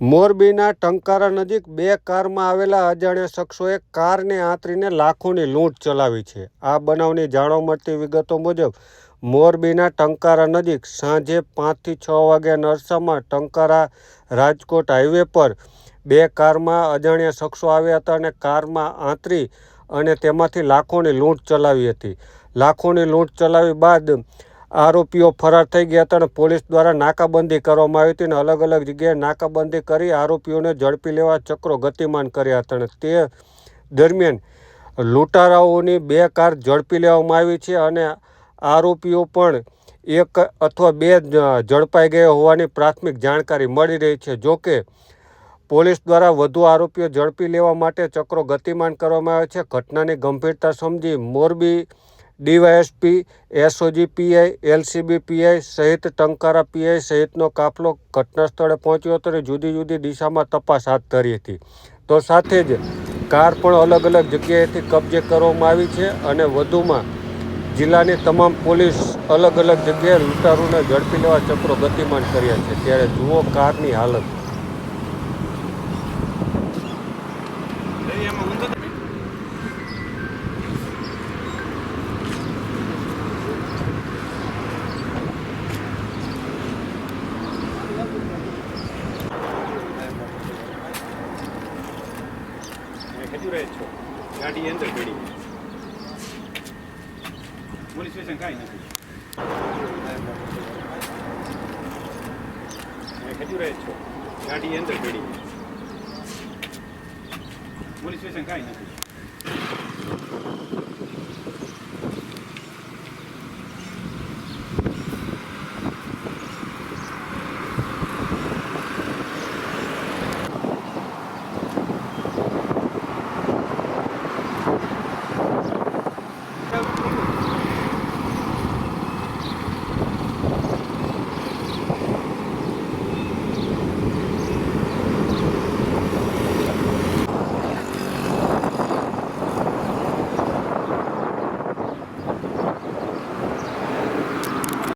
મોરબીના ટંકારા નજીક બે કારમાં આવેલા અજાણ્યા શખ્સોએ કારને આંતરીને લાખોની લૂંટ ચલાવી છે. આ બનાવની જાણવા મળતી વિગતો મુજબ, મોરબીના ટંકારા નજીક સાંજે પાંચથી છ વાગ્યા નરસામાં ટંકારા રાજકોટ હાઈવે પર બે કારમાં અજાણ્યા શખ્સો આવ્યા હતા અને કારમાં આંતરી અને તેમાંથી લાખોની લૂંટ ચલાવી હતી. લાખોની લૂંટ ચલાવી બાદ આરોપીઓ ફરાર થઈ ગયા હતા અને પોલીસ દ્વારા નાકાબંધી કરવામાં આવી હતી અને અલગ અલગ જગ્યાએ નાકાબંધી કરી આરોપીઓને ઝડપી લેવા ચક્રો ગતિમાન કર્યા હતા અને તે દરમિયાન લૂંટારાઓની બે કાર ઝડપી લેવામાં આવી છે અને આરોપીઓ પણ એક અથવા બે ઝડપાઈ ગયા હોવાની પ્રાથમિક જાણકારી મળી રહી છે. જોકે પોલીસ દ્વારા વધુ આરોપીઓ ઝડપી લેવા માટે ચક્રો ગતિમાન કરવામાં આવે છે. ઘટનાની ગંભીરતા સમજી Morbi DYSP, SOG PI, LCB PI સહિત ટંકારા પીઆઈ સહિતનો કાફલો ઘટના સ્થળે પહોંચ્યો હતો અને જુદી જુદી દિશામાં તપાસ હાથ ધરી હતી. તો સાથે જ કાર પણ અલગ અલગ જગ્યાએથી કબજે કરવામાં આવી છે અને વધુમાં જિલ્લાની તમામ પોલીસ અલગ અલગ જગ્યાએ લૂંટારૂને ઝડપી લેવા ચક્રો ગતિમાન કર્યા છે. ત્યારે જુઓ કારની હાલત. ખજૂરાય છો. ગાડી અંદર પડી પોલીસ સ્ટેશન કાંઈ નથી. ખજૂરાય છો. ગાડી અંદર પડી પોલીસ સ્ટેશન કાંઈ નથી.